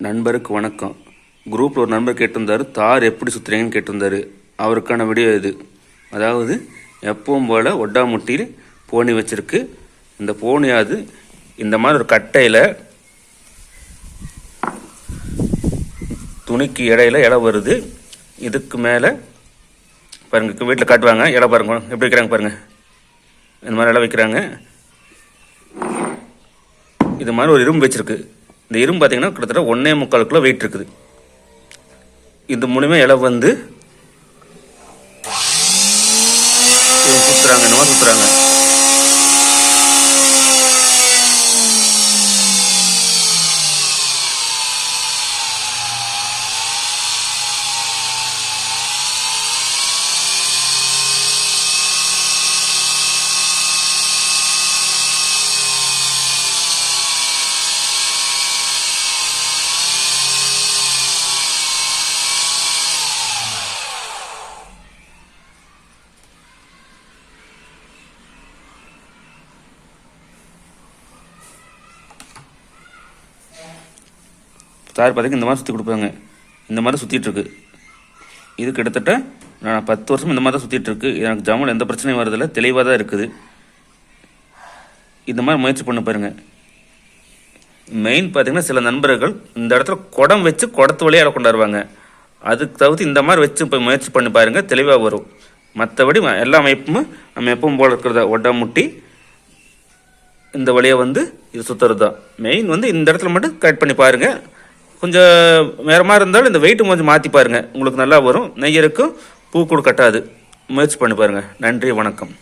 நண்பருக்கு வணக்கம். குரூப்பில் ஒரு நண்பர் கேட்டிருந்தாரு தார் எப்படி சுற்றுறீங்கன்னு கேட்டிருந்தாரு. அவருக்கான வீடியோ இது. அதாவது எப்பவும் போல் ஒட்டாமுட்டியில் போனி வச்சுருக்கு. இந்த போனியாவது இந்த மாதிரி ஒரு கட்டையில் துணிக்கு இடையில இடம் வருது. இதுக்கு மேலே பாருங்க வீட்டில் காட்டுவாங்க. இடம் பாருங்க எப்படி வைக்கிறாங்க பாருங்க. இந்த மாதிரி இடம் வைக்கிறாங்க. இது மாதிரி ஒரு இரும்பு வச்சுருக்கு. இந்த இரும்பு பார்த்தீங்கன்னா கிட்டத்தட்ட ஒன்னே முக்கால் கிலோ வெயிட் இருக்குது. இது மூலிமா இலை வந்து சுற்றுறாங்க என்னமா சுற்றுறாங்க ஸ்டார் பார்த்தீங்கன்னா இந்த மாதிரி சுற்றி கொடுப்பாங்க. இந்த மாதிரி சுற்றிட்டு இருக்கு. இது கிட்டத்தட்ட நான் பத்து வருஷம் இந்த மாதிரி தான் சுற்றிட்டுருக்கு எனக்கு ஜாமான் எந்த பிரச்சனையும் வரதில்ல தெளிவாக தான் இருக்குது. இந்த மாதிரி முயற்சி பண்ண பாருங்கள் மெயின் பார்த்திங்கன்னா சில நண்பர்கள் இந்த இடத்துல குடம் வச்சு குடத்து வழியாக கொண்டாடுவாங்க அதுக்கு தவிர்த்து இந்த மாதிரி வச்சு இப்போ முயற்சி பண்ணி பாருங்கள் தெளிவாக வரும். மற்றபடி எல்லா அமைப்பும் நம்ம எப்பவும் போல இருக்கிறத? ஒட்டமுட்டி இந்த வழியாக வந்து இது சுற்றுறது தான் மெயின் வந்து இந்த இடத்துல மட்டும் கட் பண்ணி பாருங்கள் கொஞ்சம் நேரமாக இருந்தாலும் இந்த வெயிட்டும் கொஞ்சம் மாற்றி பாருங்கள் உங்களுக்கு நல்லா வரும். நெய்யருக்கும் பூக்கூடு கட்டாது. முயற்சி பண்ணி பாருங்கள் நன்றி வணக்கம்.